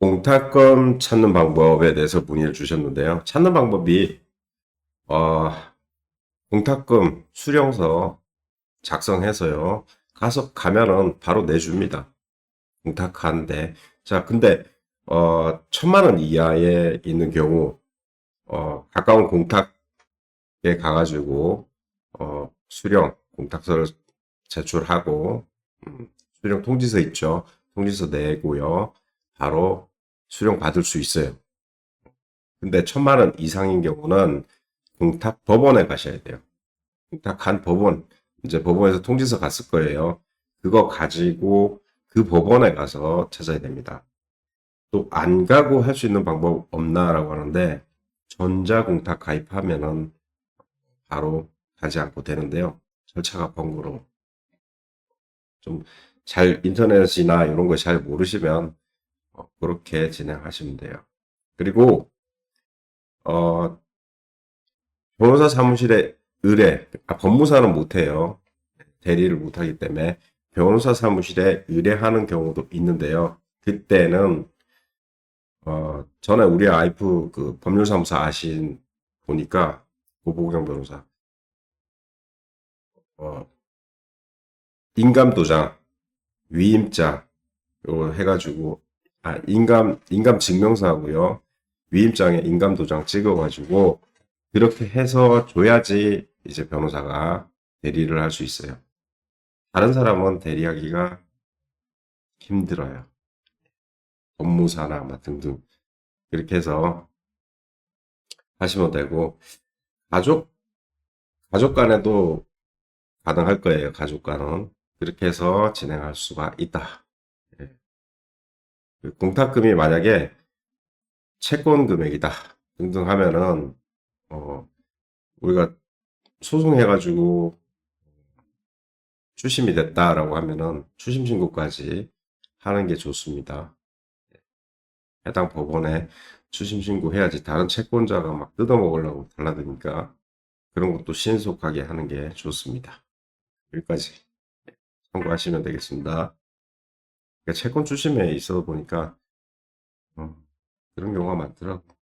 공탁금 찾는 방법에 대해서 문의를 주셨는데요. 찾는 방법이 어, 공탁금 수령서 작성해서요. 가서 가면은 바로 내줍니다. 공탁하는데 자 근데 어, 천만 원 이하에 있는 경우 어, 가까운 공탁에 가가지고 어, 수령 공탁서를 제출하고 음, 수령 통지서 있죠. 통지서 내고요. 바로 수령 받을 수 있어요. 근데 천만 원 이상인 경우는 공탁 법원에 가셔야 돼요. 공탁한 법원, 이제 법원에서 통지서 갔을 거예요. 그거 가지고 그 법원에 가서 찾아야 됩니다. 또 안 가고 할 수 있는 방법 없나라고 하는데 전자공탁 가입하면은 바로 가지 않고 되는데요. 절차가 번거로워. 좀 잘 인터넷이나 이런 거 잘 모르시면 어, 그렇게 진행하시면 돼요. 그리고 어, 변호사 사무실에 의뢰, 아, 법무사는 못해요. 대리를 못하기 때문에 변호사 사무실에 의뢰하는 경우도 있는데요. 그때는 어, 전에 우리 와이프 그 법률사무소 아신 보니까 고보경 변호사 어, 인감도장, 위임자 요거 해가지고 아 인감 인감 증명서하고요 위임장에 인감 도장 찍어가지고 그렇게 해서 줘야지 이제 변호사가 대리를 할 수 있어요. 다른 사람은 대리하기가 힘들어요. 법무사나 막 등등 그렇게 해서 하시면 되고 가족 가족 간에도 가능할 거예요. 가족 간은 그렇게 해서 진행할 수가 있다. 예. 그 공탁금이 만약에 채권 금액이다 등등 하면은 어 우리가 소송해 가지고 추심이 됐다라고 하면은 추심 신고까지 하는 게 좋습니다. 해당 법원에 추심 신고해야지 다른 채권자가 막 뜯어먹으려고 달라드니까 그런 것도 신속하게 하는 게 좋습니다. 여기까지 참고하시면 되겠습니다. 그러니까 채권 추심에 있어 보니까 어, 그런 경우가 많더라고.